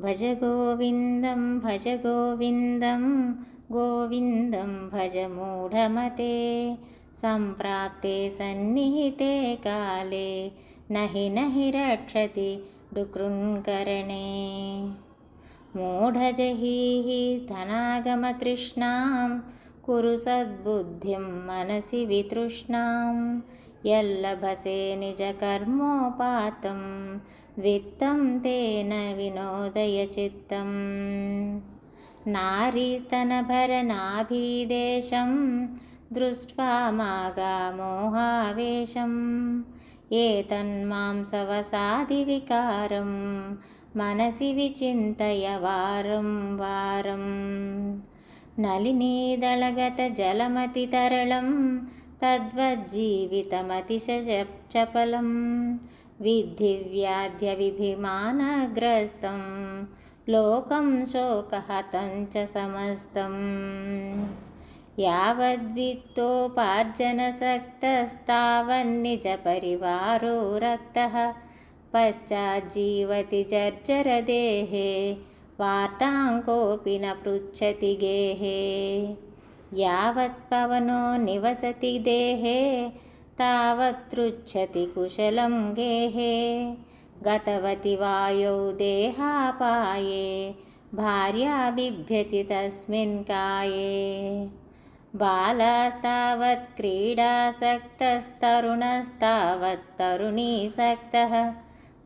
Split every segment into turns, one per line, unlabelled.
भज गोविन्दं भज गोविन्दं गोविन्दं भज मूढमते। सम्प्राप्ते सन्निहिते काले नहि नहि रक्षति डुकृङ्करणे। मूढजहीः धनागमतृष्णां कुरु सद्बुद्धिं मनसि वितृष्णां यल्लभसे निजकर्मोपातं वित्तं तेन विनोदयचित्तम्। नारीस्तनभरनाभिदेशं दृष्ट्वा मागामोहावेशम्। एतन्मांसवसादिविकारं मनसि विचिन्तय वारं वारम् नलिनीदलगतजलमतितरलं तद्वज्जीवितमतिशचपलं विधिव्याध्यविभिमानग्रस्तं लोकं शोकहतं च समस्तम् यावद्वित्तोपार्जनसक्तस्तावन्निजपरिवारो रक्तः पश्चाज्जीवति जर्जरदेहे वार्तां कोऽपि न पृच्छति गेहे यावत्पवनो निवसति देहे तावत्पृच्छति कुशलं गेहे। गतवति वायौ देहापाये भार्या बिभ्यति तस्मिन् काये। बालास्तावत् क्रीडासक्तस्तरुणस्तावत्तरुणीसक्तः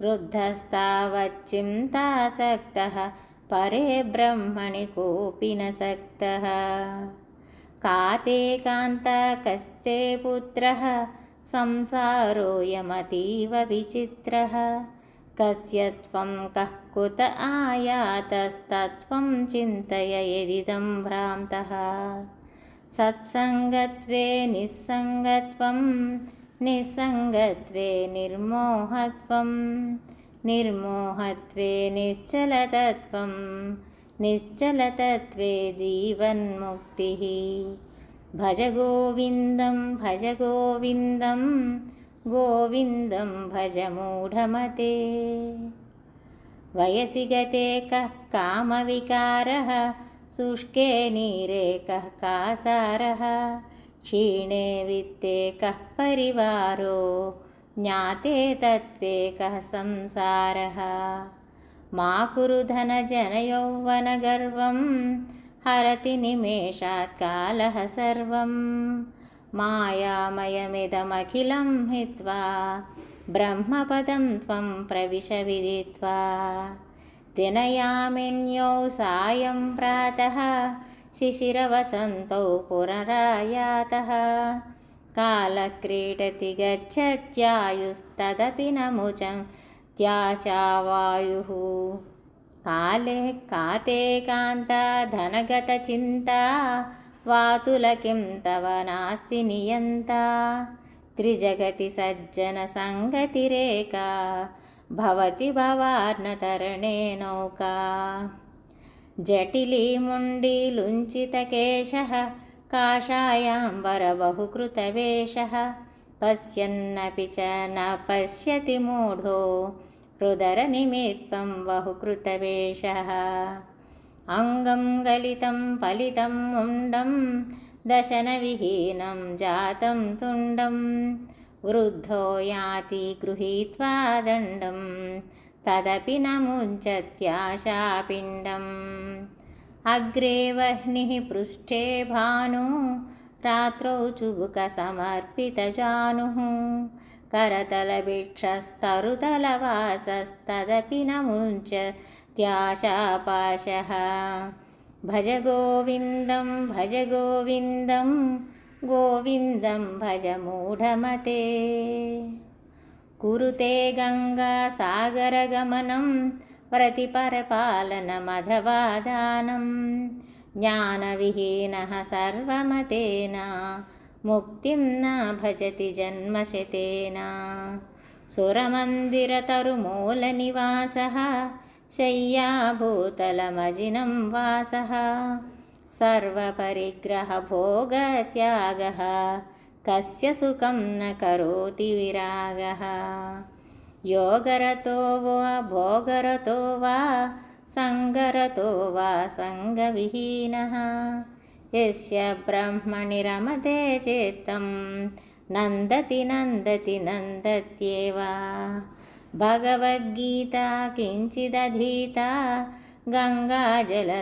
वृद्धस्तावच्चिन्तासक्तः परे ब्रह्मणि कोऽपि न सक्तः काते कान्ता कस्ते पुत्रः संसारोऽयमतीव विचित्रः। कस्य त्वं कः कुत आयातस्तत्त्वं चिन्तय यदिदं भ्रान्तः। सत्सङ्गत्वे निस्सङ्गत्वं निस्सङ्गत्वे निर्मोहत्वं निर्मोहत्वे निश्चलतत्वं निश्चलतत्वे जीवन्मुक्तिः। भज गोविन्दं भज गोविन्दं गोविन्दं भज मूढमते। वयसि गते कः कामविकारः शुष्के नीरे कः कासारः क्षीणे वित्ते कः परिवारो ज्ञाते तत्त्वे कः संसारः मा कुरु धनजनयौवनगर्वं हरति निमेषात् कालः सर्वं। मायामयमिदमखिलं हित्वा ब्रह्मपदं त्वं प्रविश विदित्वा। दिनयामिन्यौ सायं प्रातः शिशिरवसन्तौ पुनरायातः। कालक्रीडति गच्छत्यायुस्तदपि न मुचं నిత్యాశావాయు. కాలే కాతే కాంత ధనగత చింత వాతులకిం తవ నాస్తి నియంత. త్రిజగతి సజ్జన సంగతిరేక భవతి భవార్ణతరణే నౌకా. జటిలీముండీలుంచితకేశ కాషాయాంబరబహుకృతవేష पश्यन्नपि च न पश्यति मूढो रुदरनिमित्तं बहुकृतवेषः अङ्गं गलितं फलितं मुण्डं दशनविहीनं जातं तुण्डं वृद्धो याति गृहीत्वा दण्डं तदपि न मुञ्चत्याशापिण्डम् अग्रे वह्निः पृष्ठे भानु रात्रौ चुबुकसमर्पितजानुः करतलभिक्षस्तरुतलवासस्तदपि न मुञ्चत्याशापाशः भज गोविन्दं भज गोविन्दं गोविन्दं भज मूढमते कुरुते गङ्गासागरगमनं प्रतिपरपालनमधवादानं ज्ञानविहीनः सर्वमतेन मुक्तिं न भजति जन्मशतेन सुरमन्दिरतरुमूलनिवासः शय्याभूतलमजिनं वासः सर्वपरिग्रहभोगत्यागः कस्य सुखं न करोति विरागः योगरतो वा भोगरतो वा सङ्गरतो वा सङ्गविहीनः यस्य ब्रह्मणि रमते चित्तं नन्दति नन्दति नन्दत्येव भगवद्गीता किञ्चिदधीता गङ्गाजललवकणिका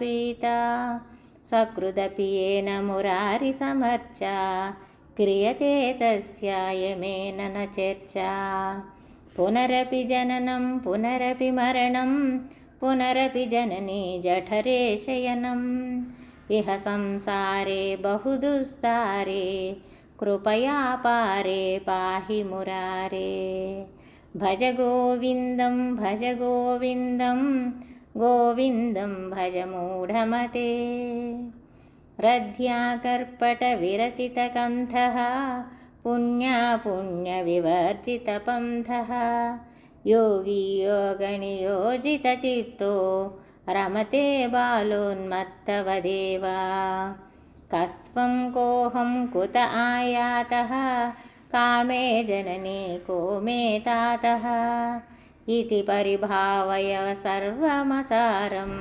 पीता सकृदपि येन मुरारिसमर्चा क्रियते तस्यायमेन न चर्चा पुनरपि जननं पुनरपि मरणं पुनरपि जननी जठरे शयनम् इह संसारे बहुदुस्तारे कृपया पारे पाहि मुरारे। भज गोविन्दं भज गोविन्दं गोविन्दं भज मूढमते। रथ्याकर्पटविरचितकन्थः पुण्यपुण्यविवर्जितपन्थः योगी योगनियोजितचित्तो रमते बालोन्मत्तवदेव कस्त्वं कोऽहं कुत आयातः कामे जननी को मे तातः इति परिभावय सर्वमसारं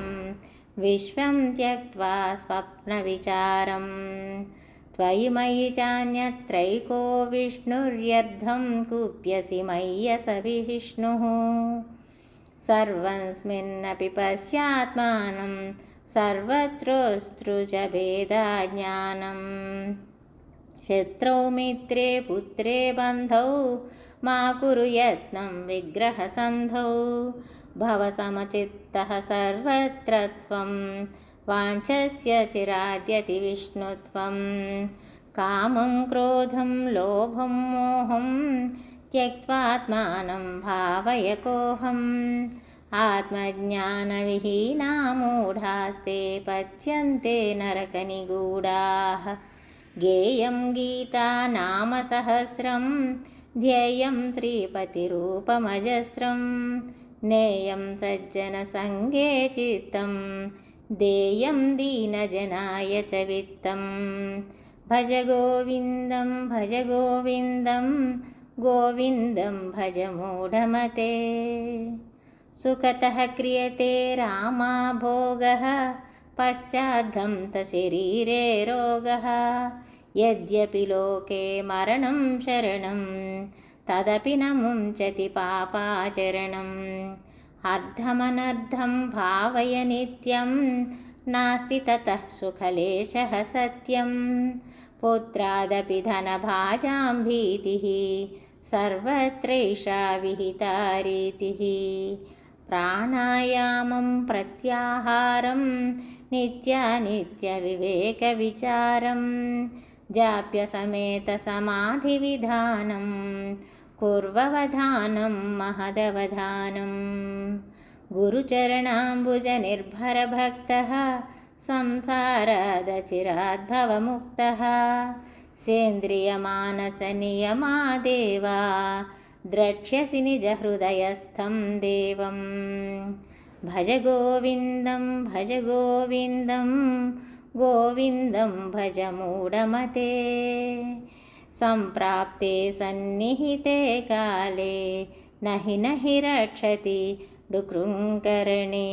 विश्वं त्यक्त्वा स्वप्नविचारं त्वयि मयि चान्यत्रैको विष्णुर्यद्धं कुप्यसि मय्यस विष्णुः सर्वस्मिन्नपि पश्यात्मानं सर्वत्रोऽस्त्रुजभेदाज्ञानम् शत्रौ मित्रे पुत्रे बन्धौ मा कुरु यत्नं विग्रहसन्धौ भवसमचित्तः सर्वत्र त्वं వాంఛస్య చిరాద్యతి విష్ణుత్వం కామం క్రోధం లోభం మోహం త్యక్త్వాత్మానం భావయకోహం ఆత్మజ్ఞానవిహీనా మూఢాస్తే పచ్యంతే నరకనిగూఢాః గేయం గీతా నామ సహస్రం ధ్యేయం శ్రీపతిరూపమజస్రం నేయం సజ్జన సంగే చిత్తం देयं दीनजनाय च वित्तं भज गोविन्दं भज गोविन्दं गोविन्दं भज मूढमते। सुखतः क्रियते रामा भोगः पश्चाद्धन्तशरीरे रोगः। यद्यपि लोके मरणं शरणं तदपि न मुञ्चति पापाचरणम् अर्धमनर्धं भावय नित्यं नास्ति ततः सुखलेशः सत्यं। पुत्रादपि धनभाजां भीतिः सर्वत्रैषा विहिता रीतिः। प्राणायामं प्रत्याहारं नित्यानित्यविवेकविचारं जाप्यसमेतसमाधिविधानं कुर्ववधानं महदवधानं। गुरुचरणाम्बुजनिर्भरभक्तः संसारादचिराद्भवमुक्तः। सेन्द्रियमानसनियमादेवा द्रक्ष्यसि निजहृदयस्थं देवं। भज गोविन्दं भज गोविन्दं गोविन्दं भज मूढमते सम्प्राप्ते सन्निहिते काले न हि न हि रक्षति डुकृङ्करणे